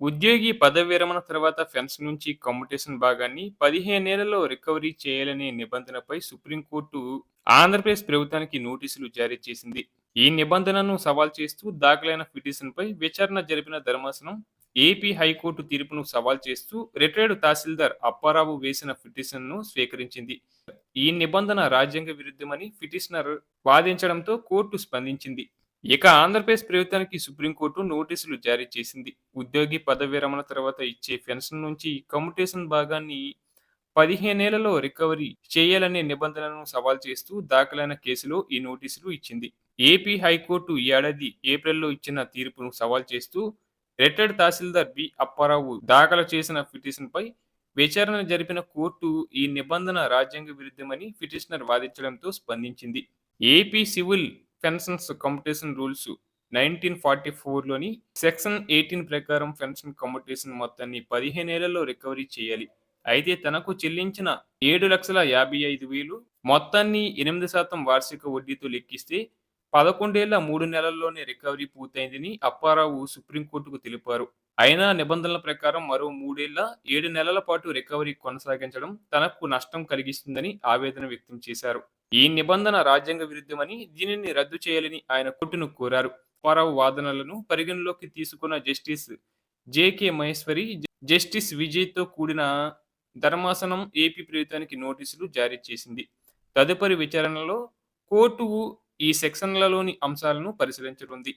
ఉద్యోగి పదవి విరమణ తర్వాత ఫెన్స్ నుంచి కమ్యుటేషన్ భాగాన్ని పదిహేనేళ్ళలో రికవరీ చేయాలనే నిబంధనపై సుప్రీంకోర్టు ఆంధ్రప్రదేశ్ ప్రభుత్వానికి నోటీసులు జారీ చేసింది. ఈ నిబంధనను సవాల్ చేస్తూ దాఖలైన పిటిషన్పై విచారణ జరిపిన ధర్మాసనం ఏపీ హైకోర్టు తీర్పును సవాల్ చేస్తూ రిటైర్డ్ తహసీల్దార్ అప్పారావు వేసిన పిటిషన్ను స్వీకరించింది. ఈ నిబంధన రాజ్యాంగ విరుద్ధమని పిటిషనర్ వాదించడంతో కోర్టు స్పందించింది. ఇక ఆంధ్రప్రదేశ్ ప్రభుత్వానికి సుప్రీంకోర్టు నోటీసులు జారీ చేసింది. ఉద్యోగి పదవి విరమణ తర్వాత ఇచ్చే పెన్షన్ నుంచి కమ్యుటేషన్ భాగాన్ని పదిహేనేళ్ళలో రికవరీ చేయాలనే నిబంధనలను సవాల్ చేస్తూ దాఖలైన కేసులో ఈ నోటీసులు ఇచ్చింది. ఏపీ హైకోర్టు ఈ ఏడాది ఏప్రిల్లో ఇచ్చిన తీర్పును సవాల్ చేస్తూ రిటైర్డ్ తహసీల్దార్ బి అప్పారావు దాఖలు చేసిన పిటిషన్పై విచారణ జరిపిన కోర్టు ఈ నిబంధన రాజ్యాంగ విరుద్ధమని పిటిషనర్ వాదించడంతో స్పందించింది. AP civil pensions competition rules nineteen forty ఫోర్లోని section eighteen ప్రకారం పెన్షన్ కమ్యుటేషన్ మొత్తాన్ని పదిహేను ఏళ్ళలో రికవరీ చేయాలి. అయితే తనకు చెల్లించిన ఏడు లక్షల యాభై ఐదు వేలు మొత్తాన్ని ఎనిమిది శాతం వార్షిక వడ్డీతో లెక్కిస్తే పదకొండేళ్ళ మూడు నెలల్లోనే రికవరీ పూర్తయిందని అప్పారావు సుప్రీంకోర్టుకు తెలిపారు. అయినా నిబంధనల ప్రకారం మరో మూడేళ్ళ ఏడు నెలల పాటు రికవరీ కొనసాగించడం తనకు నష్టం కలిగిస్తుందని ఆవేదన వ్యక్తం చేశారు. ఈ నిబంధన రాజ్యాంగ విరుద్ధమని దీనిని రద్దు చేయాలని ఆయన కోర్టును కోరారు. అప్పారావు వాదనలను పరిగణలోకి తీసుకున్న జస్టిస్ జేకే మహేశ్వరి జస్టిస్ విజయ్తో కూడిన ధర్మాసనం ఏపీ ప్రభుత్వానికి నోటీసులు జారీ చేసింది. తదుపరి విచారణలో కోర్టు ఈ సెక్షన్లలోని అంశాలను పరిశీలించనుంది.